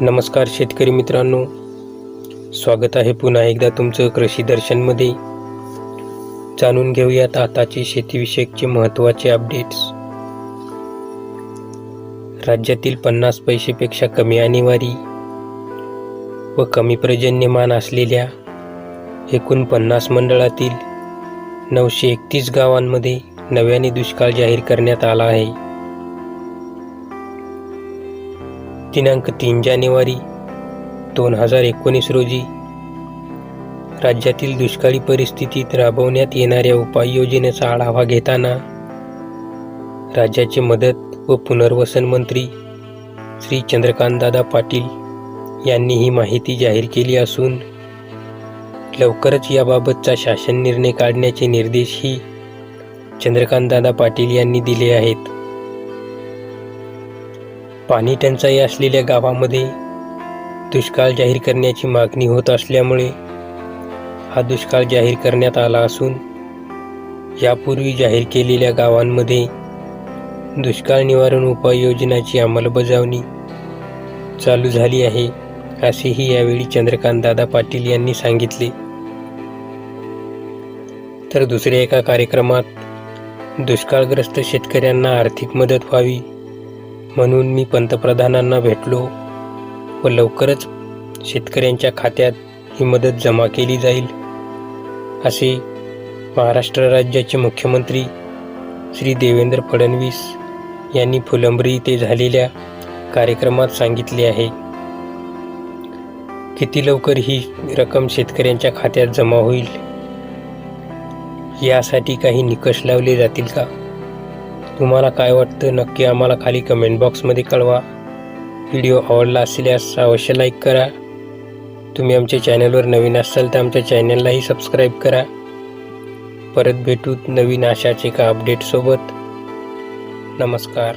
नमस्कार शेतकरी मित्रांनो. स्वागत आहे पुन्हा एकदा तुमचं कृषी दर्शनमध्ये. जाणून घेऊयात आताचे शेतीविषयकचे महत्त्वाचे अपडेट्स राज्यातील पन्नास पैसेपेक्षा कमी आणीवारी व कमी पर्जन्यमान असलेल्या एकूण पन्नास मंडळातील नऊशे एकतीस गावांमध्ये नव्याने दुष्काळ जाहीर करण्यात आला आहे. दिनांक तीन जानेवारी दोन हजार एकोणीस रोजी राज्यातील दुष्काळी परिस्थितीत राबवण्यात येणाऱ्या उपाययोजनेचा आढावा घेताना राज्याचे मदत व पुनर्वसन मंत्री श्री चंद्रकांतदादा पाटील यांनी ही माहिती जाहीर केली असून लवकरच याबाबतचा शासन निर्णय काढण्याचे निर्देशही चंद्रकांतदादा पाटील यांनी दिले आहेत. पाणी टंचाई असलेल्या गावामध्ये दुष्काळ जाहीर करण्याची मागणी होत असल्यामुळे हा दुष्काळ जाहीर करण्यात आला असून यापूर्वी जाहीर केलेल्या गावांमध्ये दुष्काळ निवारण उपाययोजनाची अंमलबजावणी चालू झाली आहे असेही यावेळी चंद्रकांतदादा पाटील यांनी सांगितले. तर दुसऱ्या एका कार्यक्रमात दुष्काळग्रस्त शेतकऱ्यांना आर्थिक मदत व्हावी म्हणून मी पंतप्रधानांना भेटलो व लवकरच शेतकऱ्यांच्या खात्यात ही मदत जमा केली जाईल असे महाराष्ट्र राज्याचे मुख्यमंत्री श्री देवेंद्र फडणवीस यांनी फुलंब्री इथे झालेल्या कार्यक्रमात सांगितले आहे. किती लवकर ही रक्कम शेतकऱ्यांच्या खात्यात जमा होईल? यासाठी काही निकष लावले जातील का? तुम्हाला काय वाटतं नक्की आम्हाला खाली कमेंट बॉक्समध्ये कळवा. व्हिडिओ आवडला असल्यास अवश्य लाईक करा. तुम्ही आमच्या चॅनलवर नवीन असाल तर आमच्या चॅनललाही सबस्क्राईब करा. परत भेटू नवीन आशाचे एका अपडेटसोबत नमस्कार.